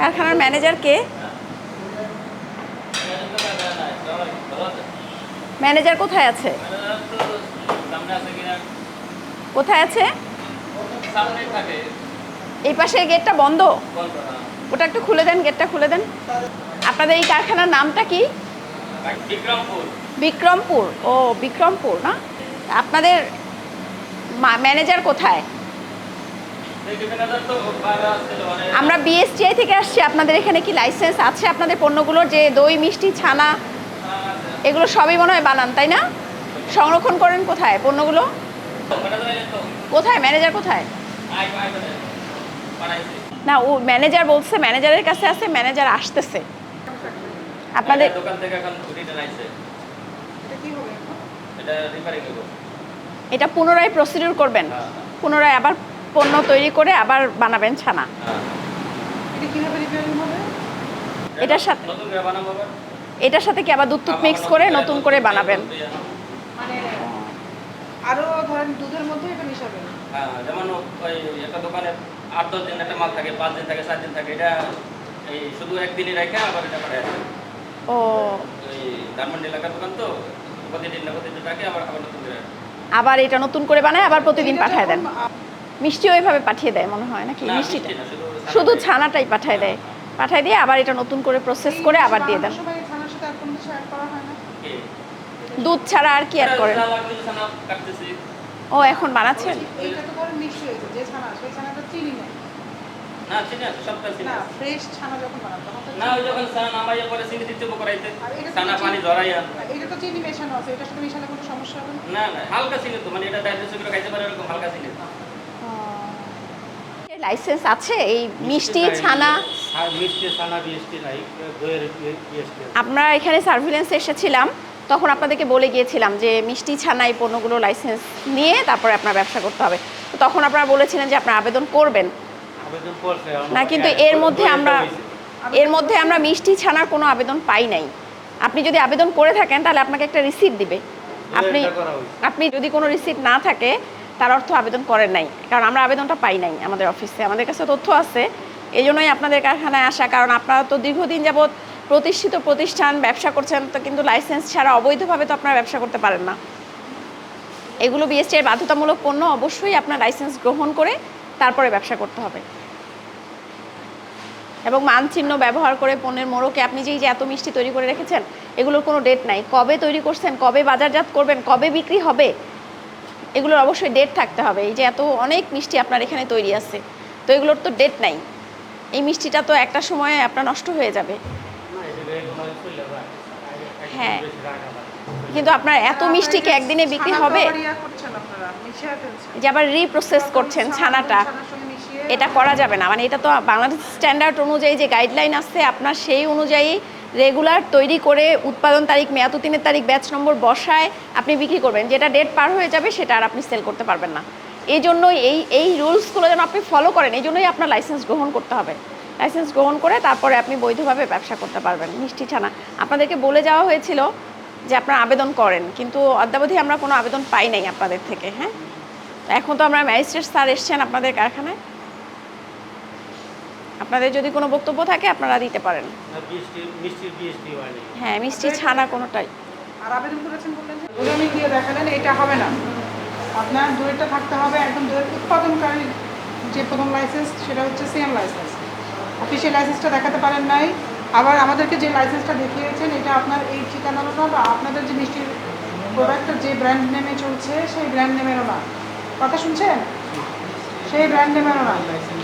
কারখানার ম্যানেজার কে? ম্যানেজার কোথায় আছে? কোথায় আছে? এই পাশে গেটটা বন্ধ। ওটা একটু খুলে দেন গেটটা খুলে দেন। আপনাদের এই কারখানার নামটা কি? বিক্রমপুর। বিক্রমপুর। ও বিক্রমপুর না? আপনাদের ম্যানেজার কোথায়? আমরা বিএসটিআই থেকে আসছি আপনাদের এখানে কি লাইসেন্স আছে? আপনাদের পণ্যগুলোর যে দই মিষ্টি ছানা এগুলো সবই মনে হয় বানান তাই না? সংরক্ষণ করেন কোথায় পণ্যগুলো? কোথায়? ম্যানেজার কোথায়? না ও ম্যানেজার বলছে ম্যানেজারের কাছে আছে ম্যানেজার আসতেছে। আপনাদের দোকান থেকে এখন রিটার্ন আইছে এটা রিপেয়ারিং করব এটা পুনরায় প্রসিডিউর করবেন। হ্যাঁ। পুনরায় আবার পণ্য তৈরি করে আবার বানাবেন ছানা। হ্যাঁ। এটার সাথে- নতুন করে বানাবো আবার? এটার সাথে কি আবার দুধ টুধ মিক্স করে নতুন করে বানাবেন? মানে আরও ধরেন দুধের মধ্যে এটা মিশাবেন? হ্যাঁ যেমন ওই একটা দোকানে আট দশ দিন একটা মাল থাকে পাঁচ দিন থাকে সাত দিন থাকে এটা এই শুধু একদিনই রেখে আবার এটা পাঠায় ও। ওই ধানমন্ডি এলাকার দোকান তো প্রতিদিন না প্রতিদিন রাখে আবার আবার নতুন করে আবার এটা নতুন করে বানায় আবার প্রতিদিন পাঠায় দেন। মিষ্টি ওইভাবে পাঠিয়ে দেয় মনে হয় নাকি? মিষ্টিটা শুধু ছানাটাই। পাঠায় দেয়। পাঠায় দিয়ে আবার এটা নতুন করে প্রসেস করে আবার দিয়ে দেন। হয়? দুধ ছাড়া আর কি অ্যাড করেন? ও এখন বানাচ্ছেন? এইটা তো ধরেন মিক্স হয়েছে যে ছানা সেই ছানাটা চিনি নেই না চিনি আছে সবটা চিনি না ফ্রেশ ছানা যখন বানান না ওই যখন ছানা নামাইয়া পরে চিনি দিতে হবে করাইতে এটা তো ছানা পানি জড়াইয়া এটা তো চিনি মেশানো আছে এটার সাথে মিশালে কোনো সমস্যা হবে না? না না হালকা চিনি তো মানে এটা ডাইজেস্ট করে খাইতে পারে এরকম হালকা চিনি। লাইসেন্স আছে? এই মিষ্টি ছানা? মিষ্টি ছানা বিএসটি নাই দইয়ের বিএসটি আমরা এখানে সার্ভিলেন্সে এসেছিলাম তখন আপনাদেরকে বলে গিয়েছিলাম যে মিষ্টি ছানা এই পণ্যগুলো লাইসেন্স নিয়ে তারপরে আপনার ব্যবসা করতে হবে। তো তখন আপনারা বলেছিলেন যে আপনারা আবেদন করবেন। না কিন্তু এর মধ্যে আমরা এর মধ্যে আমরা মিষ্টি ছানার কোনো আবেদন পাই নাই। আপনি যদি আবেদন করে থাকেন তাহলে আপনাকে একটা রিসিপ্ট দিবে। আপনি। আপনি যদি কোনো রিসিপ্ট না থাকে তার অর্থ আবেদন করেন নাই। কারণ আমরা আবেদনটা পাই নাই আমাদের অফিসে। আমাদের কাছে তথ্য আছে। এই জন্যই আপনাদের কারখানায় আসা। কারণ আপনারা তো দীর্ঘদিন যাবৎ প্রতিষ্ঠিত প্রতিষ্ঠান, ব্যবসা করছেন, তো কিন্তু লাইসেন্স ছাড়া অবৈধভাবে তো আপনারা ব্যবসা করতে পারেন না। এগুলো বিএসটি এর বাধ্যতামূলক পণ্য অবশ্যই আপনার লাইসেন্স গ্রহণ করে তারপরে ব্যবসা করতে হবে। এবং মানচিহ্ন ব্যবহার করে পণ্যের মোড়কে আপনি যেই যে এত মিষ্টি তৈরি করে রেখেছেন, এগুলোর কোনো ডেট নাই। কবে তৈরি করছেন, কবে বাজারজাত করবেন, কবে বিক্রি হবে এগুলোর অবশ্যই ডেট থাকতে হবে। এই যে এত অনেক মিষ্টি আপনার এখানে তৈরি আছে তো এগুলোর তো ডেট নাই। এই মিষ্টিটা তো একটা সময়ে আপনার নষ্ট হয়ে যাবে। হ্যাঁ। কিন্তু আপনার এত মিষ্টি কি একদিনে বিক্রি হবে? যে আবার রিপ্রসেস করছেন ছানাটা এটা করা যাবে না। মানে এটা তো বাংলাদেশ স্ট্যান্ডার্ড অনুযায়ী যে গাইডলাইন আছে আপনার সেই অনুযায়ী রেগুলার তৈরি করে উৎপাদন তারিখ মেয়াতুতিনের তারিখ ব্যাচ নম্বর বসায় আপনি বিক্রি করবেন। যেটা ডেট পার হয়ে যাবে সেটা আর আপনি সেল করতে পারবেন না। এই জন্যই এই এই রুলসগুলো যেন আপনি ফলো করেন এই জন্যই আপনার লাইসেন্স গ্রহণ করতে হবে। লাইসেন্স গ্রহণ করে তারপরে আপনি বৈধভাবে ব্যবসা করতে পারবেন। মিষ্টি ছানা, আপনাদেরকে বলে যাওয়া হয়েছিল যে আপনারা আবেদন করেন, কিন্তু অদ্যাবধি আমরা কোনো আবেদন পাই নাই আপনাদের থেকে হ্যাঁ? এখন তো আমরা ম্যাজিস্ট্রেট স্যার এসছেন আপনাদের কারখানায়। আপনাদের যদি কোনো বক্তব্য থাকে আপনারা দিতে পারেন। হ্যাঁ মিষ্টি ছানা কোনোটাই। আর আবেদন করেছেন বললেন যে দোকানে গিয়ে দেখালেন এটা হবে না। আপনার দইটা থাকতে হবে একদম দইয়ের উৎপাদনকারী যে প্রথম লাইসেন্স সেটা হচ্ছে সিএম লাইসেন্স আপনি সেই লাইসেন্সটা দেখাতে পারেন নাই। আবার আমাদেরকে যে লাইসেন্সটা দেখিয়েছেন এটা আপনার এই ঠিকানাটা বা আপনাদের যে মিষ্টির প্রোডাক্টটা যে ব্র্যান্ড নেমে চলছে সেই ব্র্যান্ড নেমেরও না। কথা শুনছেন? সেই ব্র্যান্ড নেমেরও না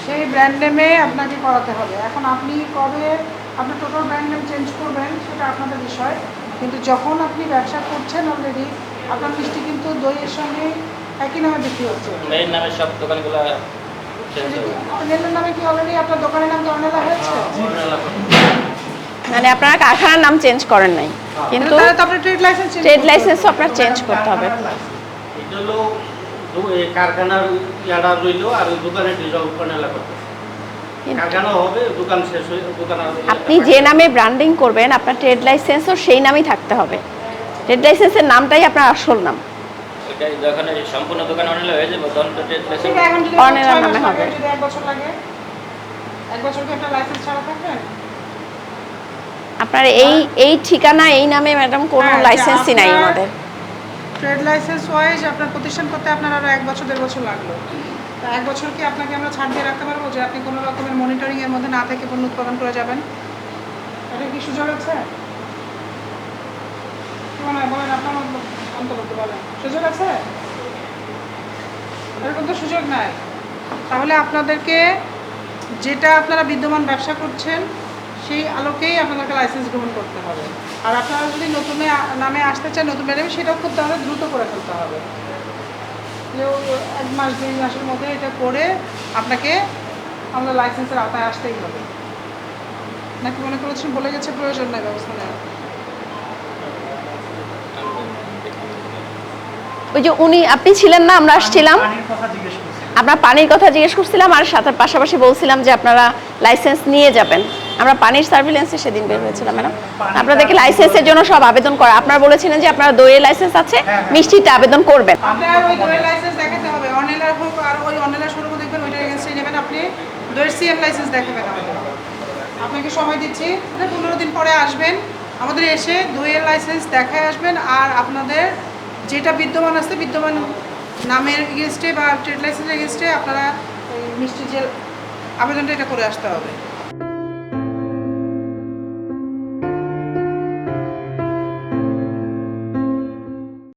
সেই ব্র্যান্ড নেমে আপনাকে করাতে হবে। এখন আপনি কবে আপনার টোটাল ব্র্যান্ড নেম চেঞ্জ করবেন সেটা আপনাদের বিষয়। কিন্তু যখন আপনি ব্যবসা করছেন অলরেডি আপনার মিষ্টি কিন্তু দইয়ের সঙ্গে একই নামে বিক্রি হচ্ছে। মেইন নামে সব দোকানগুলো অর্নেলার নামে কি অলরেডি আপনার দোকানের নাম অর্নেলা হয়েছে? মানে আপনারা কারখানার নাম চেঞ্জ করেন নাই। কিন্তু তাহলে তো আপনার ট্রেড লাইসেন্স ট্রেড লাইসেন্সও আপনার চেঞ্জ করতে হবে। এটা কারখানার ইয়াটা রইল আর দোকানে করতেছে হয়ে আপনি যে নামে ব্র্যান্ডিং করবেন আপনার ট্রেড লাইসেন্সও সেই নামেই থাকতে হবে। ট্রেড লাইসেন্সের নামটাই আপনার আসল নাম। ওইটাই যখন এই সম্পূর্ণ দোকান অনেক হয়ে যাবে তখন তো ট্রেড লাইসেন্স এখন যদি অর্নেলার ছয় মাস নামে হবে। এক বছর লাগে এক বছর কি একটা লাইসেন্স ছাড়া থাকবেন আপনার এই এই ঠিকানা এই নামে ম্যাডাম কোনো হ্যাঁ, লাইসেন্সই নাই আপনার- আমাদের। ট্রেড লাইসেন্স ওয়াইজ আপনার প্রতিষ্ঠান করতে আপনার আরও এক বছর, দেড় বছর লাগল। তা এক বছর কি আপনাকে আমরা ছাড় দিয়ে রাখতে পারব যে আপনি কোনো রকমের মনিটরিংয়ের মধ্যে না থেকে পণ্য উৎপাদন করে যাবেন? এটা কি সুযোগ আছে? বলেন, আপনার সুযোগ আছে? এরকম তো সুযোগ নাই। তাহলে আপনাদেরকে যেটা আপনারা বিদ্যমান ব্যবসা করছেন সেই আলোকেই আপনাদেরকে লাইসেন্স গ্রহণ করতে হবে। আর আপনারা যদি নতুন নামে আসতে চান নতুন ম্যাডাম সেটাও করতে হবে দ্রুত করে ফেলতে হবে। এক মাস দুই মাসের মধ্যে এটা করে আপনাকে আমাদের লাইসেন্সের আওতায় আসতেই হবে। নাকি মনে করেছেন বলে গেছে প্রয়োজন নাই ব্যবস্থা নেওয়ার? ওই যে উনি আপনি ছিলেন না আমরা আসছিলাম। পানির কথা জিজ্ঞেস করছি আমরা পানির কথা জিজ্ঞেস করছিলাম আর সাথে পাশাপাশি বলছিলাম যে আপনারা লাইসেন্স নিয়ে যাবেন। আমরা পানির সার্ভিলেন্সে সেদিন বের হয়েছিলাম ম্যাডাম। আপনাদেরকে লাইসেন্সের জন্য সব আবেদন করা। আপনারা বলেছিলেন যে আপনারা দইয়ের লাইসেন্স আছে হ্যাঁ। মিষ্টিতে আবেদন করবেন। আপনার ওই দইয়ের লাইসেন্স দেখাতে হবে। হোক আর ওই দেখবেন ওইটার নেবেন আপনি। দইয়ের সিএম লাইসেন্স দেখাবেন আপনাকে সময় দিচ্ছি। পনেরো দিন পরে আসবেন। আমাদের এসে দইয়ের লাইসেন্স দেখায় আসবেন আর আপনাদের যেটা বিদ্যমান আছে বিদ্যমান নামের এগেনস্টে বা ট্রেড লাইসেন্সের এগেনস্টে আপনারা মিষ্টি যে আবেদনটা এটা করে আসতে হবে।